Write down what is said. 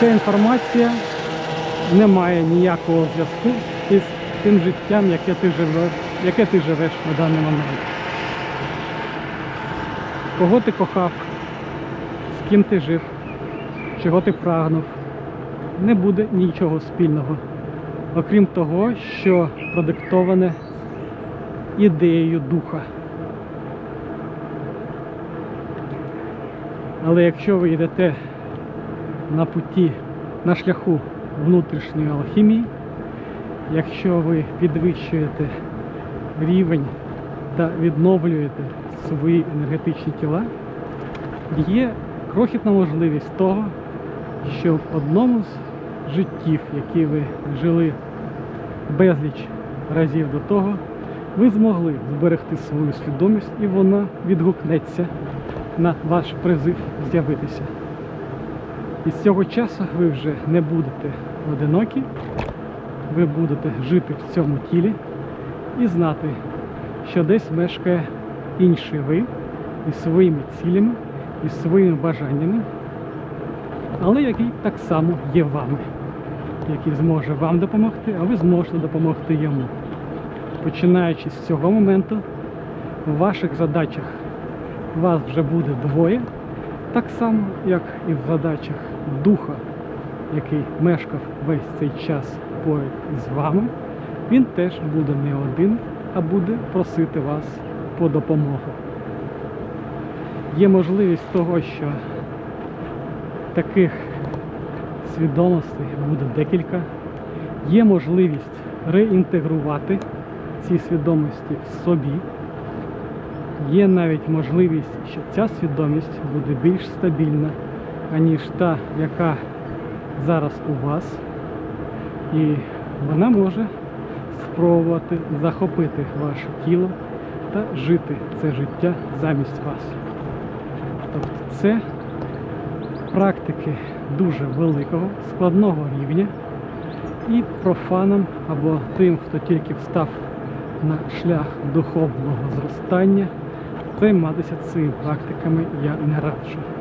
ця інформація не має ніякого зв'язку із тим життям, яке ти живеш, яке ти живеш на даний момент. Кого ти кохав, з ким ти жив, чого ти прагнув, не буде нічого спільного, окрім того, що продиктоване ідеєю духа. Але якщо ви йдете на путі, на шляху внутрішньої алхімії, якщо ви підвищуєте рівень та відновлюєте свої енергетичні тіла, є крохітна можливість того, що в одному з життів, які ви жили безліч разів до того, ви змогли зберегти свою свідомість і вона відгукнеться на ваш призив з'явитися. І з цього часу ви вже не будете одинокі, ви будете жити в цьому тілі і знати, що десь мешкає інший ви із своїми цілями, із своїми бажаннями, але який так само є вами, який зможе вам допомогти, а ви зможете допомогти йому. Починаючи з цього моменту, в ваших задачах вас вже буде двоє, так само, як і в задачах духа, який мешкав весь цей час поряд з вами, він теж буде не один, а буде просити вас по допомогу. Є можливість того, що таких свідомостей буде декілька. Є можливість реінтегрувати ці свідомості в собі. Є навіть можливість, що ця свідомість буде більш стабільна, аніж та, яка зараз у вас. І вона може спробувати захопити ваше тіло та жити це життя замість вас. Тобто це практики дуже великого, складного рівня. І профанам або тим, хто тільки встав на шлях духовного зростання, займатися цими практиками я не раджу.